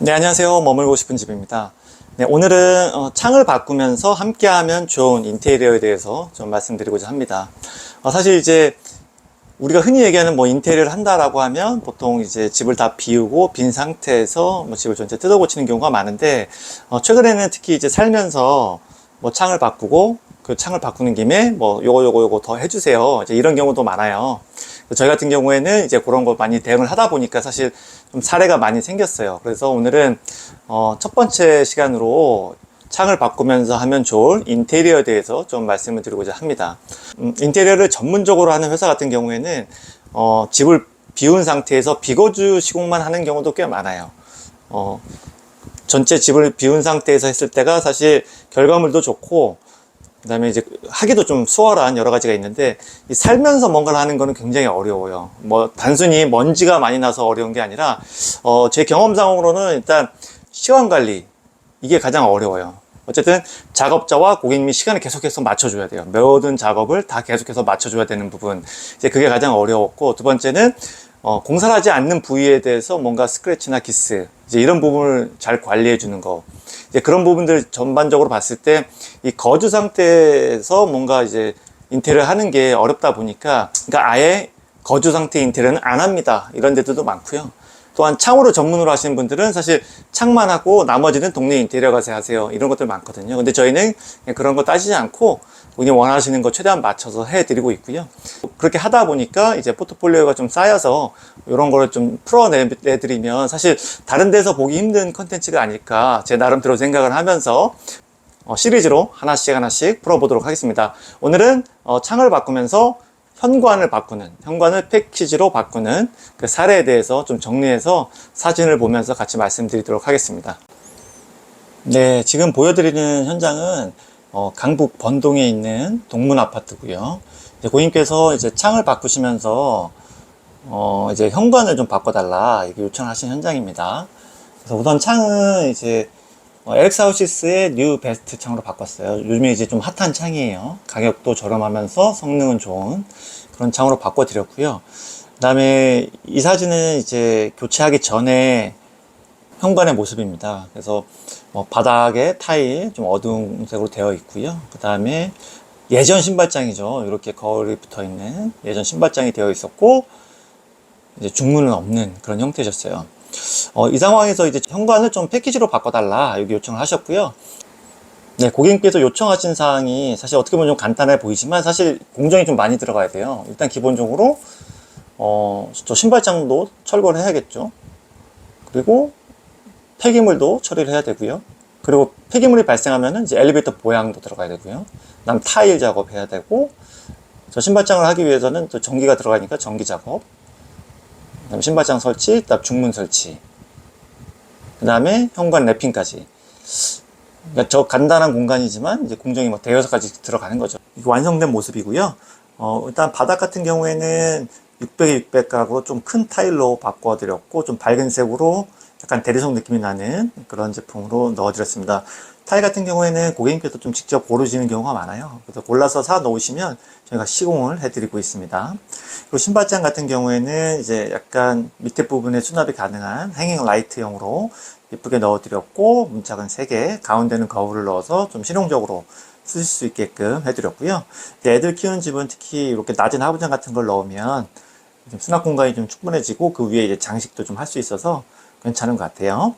네, 안녕하세요. 머물고 싶은 집입니다. 네, 오늘은 어, 창을 바꾸면서 함께하면 좋은 인테리어에 대해서 좀 말씀드리고자 합니다. 어, 사실 이제 우리가 흔히 얘기하는 뭐 인테리어를 한다라고 하면 보통 이제 집을 다 비우고 빈 상태에서 뭐 집을 전체 뜯어 고치는 경우가 많은데 어, 최근에는 특히 이제 살면서 뭐 창을 바꾸고 그 창을 바꾸는 김에 뭐 요거 요거 요거 더 해주세요. 이제 이런 경우도 많아요. 저희 같은 경우에는 이제 그런 거 많이 대응을 하다 보니까 사실 좀 사례가 많이 생겼어요. 그래서 오늘은 어, 첫 번째 시간으로 창을 바꾸면서 하면 좋을 인테리어에 대해서 좀 말씀을 드리고자 합니다. 음, 인테리어를 전문적으로 하는 회사 같은 경우에는 어, 집을 비운 상태에서 비거주 시공만 하는 경우도 꽤 많아요. 어, 전체 집을 비운 상태에서 했을 때가 사실 결과물도 좋고 그다음에 이제 하기도 좀 수월한 여러 가지가 있는데 이 살면서 뭔가를 하는 거는 굉장히 어려워요. 뭐 단순히 먼지가 많이 나서 어려운 게 아니라 어, 제 경험상으로는 일단 시간 관리 이게 가장 어려워요. 어쨌든 작업자와 고객님이 시간을 계속해서 맞춰줘야 돼요. 모든 작업을 다 계속해서 맞춰줘야 되는 부분. 이제 그게 가장 어려웠고 두 번째는 어, 공사를 하지 않는 부위에 대해서 뭔가 스크래치나 기스 이제 이런 부분을 잘 관리해 주는 거. 이제 그런 부분들 전반적으로 봤을 때 이 거주 상태에서 뭔가 이제 인테리어 하는 게 어렵다 보니까 그러니까 아예 거주 상태 인테리어는 안 합니다. 이런 데들도 많고요. 또한 창으로 전문으로 하시는 분들은 사실 창만 하고 나머지는 동네 인테리어 가서 하세요. 이런 것들 많거든요. 근데 저희는 그냥 그런 거 따지지 않고 본인 원하시는 거 최대한 맞춰서 해드리고 있고요. 그렇게 하다 보니까 이제 포트폴리오가 좀 쌓여서 이런 거를 좀 풀어내드리면 사실 다른 데서 보기 힘든 컨텐츠가 아닐까 제 나름대로 생각을 하면서 어, 시리즈로 하나씩 하나씩 풀어보도록 하겠습니다. 오늘은 어, 창을 바꾸면서 현관을 바꾸는, 현관을 패키지로 바꾸는 그 사례에 대해서 좀 정리해서 사진을 보면서 같이 말씀드리도록 하겠습니다. 네, 지금 보여드리는 현장은 어, 강북 번동에 있는 동문 아파트고요. 이제 고객님께서 이제 창을 바꾸시면서 어, 이제 현관을 좀 바꿔달라 이렇게 요청하신 현장입니다. 그래서 우선 창은 이제 어, 엘렉사우시스의 뉴 베스트 창으로 바꿨어요. 요즘에 이제 좀 핫한 창이에요. 가격도 저렴하면서 성능은 좋은 그런 창으로 바꿔드렸고요. 그 다음에 이 사진은 이제 교체하기 전에 현관의 모습입니다. 그래서 뭐 바닥에 타일 좀 어두운 색으로 되어 있고요. 그 다음에 예전 신발장이죠. 이렇게 거울이 붙어 있는 예전 신발장이 되어 있었고 이제 중문은 없는 그런 형태셨어요. 어, 이 상황에서 이제 현관을 좀 패키지로 바꿔달라 여기 요청을 하셨고요. 네, 고객님께서 요청하신 사항이 사실 어떻게 보면 좀 간단해 보이지만 사실 공정이 좀 많이 들어가야 돼요. 일단 기본적으로 어, 저 신발장도 철거를 해야겠죠. 그리고 폐기물도 처리를 해야 되고요. 그리고 폐기물이 발생하면은 이제 엘리베이터 보양도 들어가야 되고요. 그다음 타일 작업해야 되고 저 신발장을 하기 위해서는 또 전기가 들어가니까 전기 작업. 그다음 신발장 설치, 그다음 중문 설치. 그 다음에 현관 랩핑까지. 그러니까 저 간단한 공간이지만 이제 공정이 뭐 대여섯 가지 들어가는 거죠. 완성된 모습이고요. 어, 일단 바닥 같은 경우에는 600에 600가구 좀큰 타일로 바꿔드렸고 좀 밝은 색으로 약간 대리석 느낌이 나는 그런 제품으로 넣어드렸습니다. 타일 같은 경우에는 고객님께서 좀 직접 고르시는 경우가 많아요. 그래서 골라서 사 놓으시면 저희가 시공을 해드리고 있습니다. 그리고 신발장 같은 경우에는 이제 약간 밑에 부분에 수납이 가능한 행잉 라이트형으로 예쁘게 넣어드렸고 문짝은 3개, 가운데는 거울을 넣어서 좀 실용적으로 쓰실 수 있게끔 해드렸고요. 애들 키우는 집은 특히 이렇게 낮은 하부장 같은 걸 넣으면 좀 수납 공간이 좀 충분해지고 그 위에 이제 장식도 좀 할 수 있어서 괜찮은 것 같아요.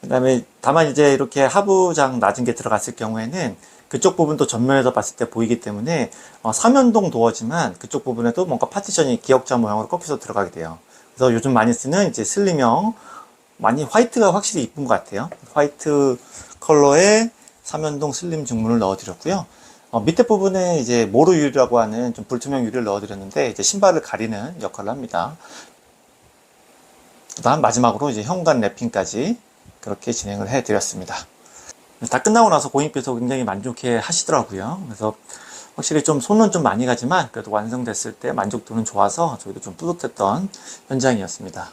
그 다음에 다만 이제 이렇게 하부장 낮은 게 들어갔을 경우에는 그쪽 부분도 전면에서 봤을 때 보이기 때문에 어, 삼연동 도어지만 그쪽 부분에도 뭔가 파티션이 기역자 모양으로 꺾여서 들어가게 돼요. 그래서 요즘 많이 쓰는 이제 슬림형 많이 화이트가 확실히 이쁜 것 같아요. 화이트 컬러의 삼연동 슬림 중문을 넣어드렸고요. 어, 밑에 부분에 이제 모루 유리라고 하는 좀 불투명 유리를 넣어드렸는데 이제 신발을 가리는 역할을 합니다. 그다음 마지막으로 이제 현관 랩핑까지 그렇게 진행을 해드렸습니다. 다 끝나고 나서 고객님께서 굉장히 만족해 하시더라고요. 그래서 확실히 좀 손은 좀 많이 가지만 그래도 완성됐을 때 만족도는 좋아서 저희도 좀 뿌듯했던 현장이었습니다.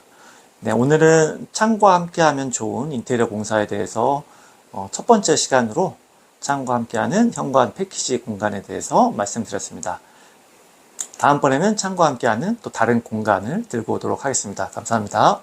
네, 오늘은 창과 함께하면 좋은 인테리어 공사에 대해서 어, 첫 번째 시간으로 창과 함께하는 현관 패키지 공간에 대해서 말씀드렸습니다. 다음번에는 창과 함께하는 또 다른 공간을 들고 오도록 하겠습니다. 감사합니다.